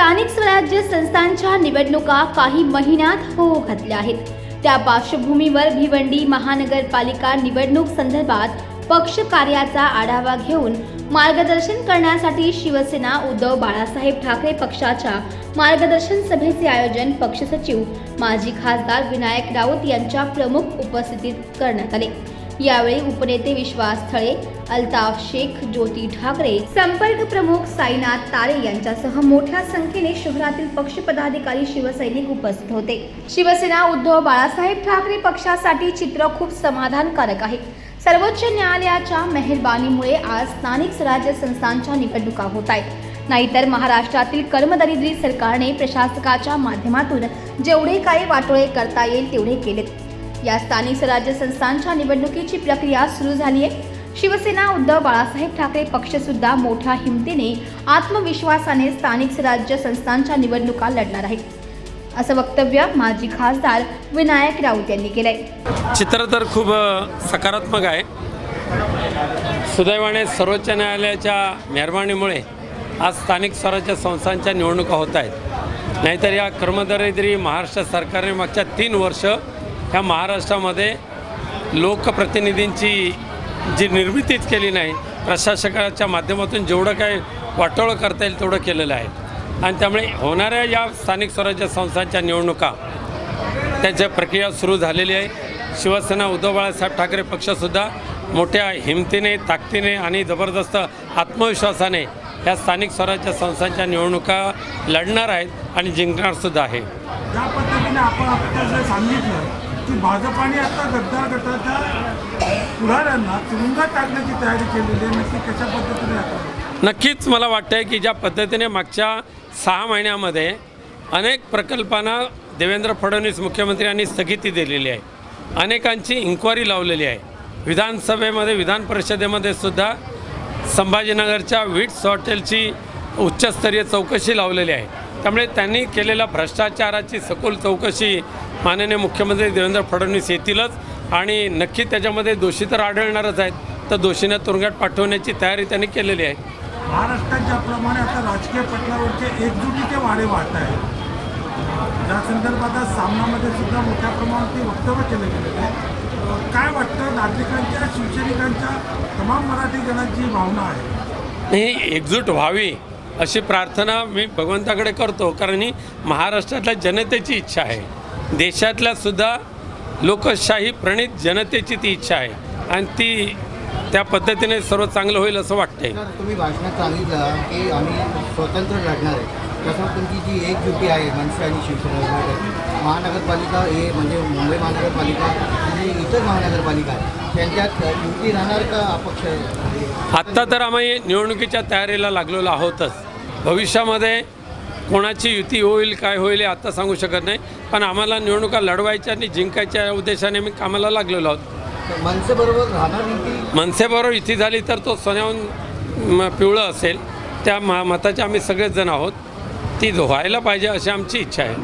स्थानिक स्वराज्य संस्थांच्या निवडणुका काही महिन्यात होऊ घातल्या आहेत. त्या पार्श्वभूमीवर भिवंडी महानगरपालिका निवडणूक संदर्भात पक्ष कार्याचा आढावा घेऊन मार्गदर्शन करण्यासाठी शिवसेना उद्धव बाळासाहेब ठाकरे पक्षाच्या मार्गदर्शन सभेचे आयोजन पक्ष सचिव माजी खासदार विनायक राऊत यांच्या प्रमुख उपस्थितीत करण्यात आले. यावेळी उपनेते विश्वास थळे अल्ताफ शेख ज्योती ठाकरे संपर्क प्रमुख साईनाथ तारे यांच्यासह मोठ्या संख्येने शहरातील पक्ष पदाधिकारी शिवसैनिक उपस्थित होते. शिवसेना उद्धव बाळासाहेब ठाकरे पक्षासाठी चित्र खूप समाधानकारक आहे. सर्वोच्च न्यायालयाच्या मेहरबानीमुळे आज स्थानिक स्वराज्य संस्थांच्या निवडणुका होत आहेत. नाहीतर महाराष्ट्रातील कर्मदरिद्री सरकारने प्रशासकाच्या माध्यमातून जेवढे काही वाटोळे करता येईल तेवढे केलेत. या स्थानिक स्वराज्य संस्थांच्या निवडणुकीची प्रक्रिया सुरू झाली आहे शिवसेना उद्धव बाळासाहेब ठाकरे पक्षसुद्धा मोठ्या हिमतीने आत्मविश्वासाने स्थानिक स्वराज्य संस्थांच्या निवडणुका लढणार आहेत. असं वक्तव्य माजी खासदार विनायक राऊत यांनी केलंय. चित्र तर खूप सकारात्मक आहे. सुदैवाने सर्वोच्च न्यायालयाच्या मेहरबानीमुळे आज स्थानिक स्वराज्य संस्थांच्या निवडणुका होत आहेत. नाहीतर या कर्मदरिद्री महाराष्ट्र सरकारने मागच्या तीन वर्ष ह्या महाराष्ट्रामध्ये लोकप्रतिनिधींची जी निर्मितीच केली नाही प्रशासकाच्या माध्यमातून जेवढं काही वाटोळं करता येईल तेवढं केलेलं आहे. आणि त्यामुळे होणाऱ्या या स्थानिक स्वराज्य संस्थांच्या निवडणुका त्यांच्या प्रक्रिया सुरू झालेली आहे. शिवसेना उद्धव बाळासाहेब ठाकरे पक्षसुद्धा मोठ्या हिमतीने ताकदीने आणि जबरदस्त आत्मविश्वासाने या स्थानिक स्वराज्य संस्थांच्या निवडणुका लढणार आहेत आणि जिंकणारसुद्धा आहे. ज्या पद्धतीने आपण सांगितलं की भाजपाने आता गद्दार गटाच्या पुढाऱ्यांना तुरुंगात टाकण्याची तयारी केलेली आहे. नक्की कशा पद्धतीने नक्कीच मला वाटतं आहे की ज्या पद्धतीने मागच्या सहा महिन्यामध्ये अनेक प्रकल्पांना देवेंद्र फडणवीस मुख्यमंत्र्यांनी स्थगिती दिलेली आहे. अनेकांची इन्क्वायरी लावलेली आहे. विधानसभेमध्ये विधान परिषदेमध्ये सुद्धा संभाजीनगरच्या विट्स हॉटेलची उच्चस्तरीय चौकशी लावलेली आहे. त्यामुळे त्यांनी केलेल्या भ्रष्टाचाराची सखोल चौकशी माननीय मुख्यमंत्री देवेंद्र फडणवीस येतीलच. आणि नक्की त्याच्यामध्ये दोषी तर आढळणारच आहेत. तर दोषींना तुरुंगात पाठवण्याची तयारी त्यांनी केलेली आहे. महाराष्ट्रात ज्याप्रमाणे आता राजकीय पटलावरचे एकजुटीचे वारे वाहत आहेत. त्या संदर्भात आज सामनामध्ये सुद्धा मोठ्या प्रमाणात ते वक्तव्य केले गेले आहे अं, काय वाटतं नागरिकांच्या शिवसैनिकांच्या तमाम मराठी जणांची भावना आहे? ही एकजूट व्हावी अशी प्रार्थना मी भगवंताकडे करतो. कारण ही महाराष्ट्रातल्या जनतेची इच्छा आहे. देशातल्या सुद्धा लोकशाही प्रणित जनतेची ती इच्छा आहे. आणि ती त्या पद्धतीने सर्व चांगलं होईल असं वाटतंय. तुम्ही भाषणात सांगितलं की आम्ही स्वतंत्र लढणार आहे. तसं तुमची जी एकजुटी आहे मनसे आणि शिवसेना महानगरपालिका हे म्हणजे मुंबई महानगरपालिका आणि इतर महानगरपालिका आहे त्यांच्यात युती राहणार का अपक्ष आहे? आत्ता तर आम्ही निवडणुकीच्या तयारीला लागलेलो आहोतच. भविष्यामध्ये कोणाची युती होईल काय होईल हे आत्ता सांगू शकत नाही. पण आम्हाला निवडणुका लढवायच्या आणि जिंकायच्या उद्देशाने मी कामाला लागलेलो आहोत. मनसेबरोबर राहणार मनसेबरोबर युती झाली तर तो सोन्याहून पिवळं असेल. त्या म मताचे आम्ही सगळेच जण आहोत. ती व्हायला पाहिजे अशी आमची इच्छा आहे.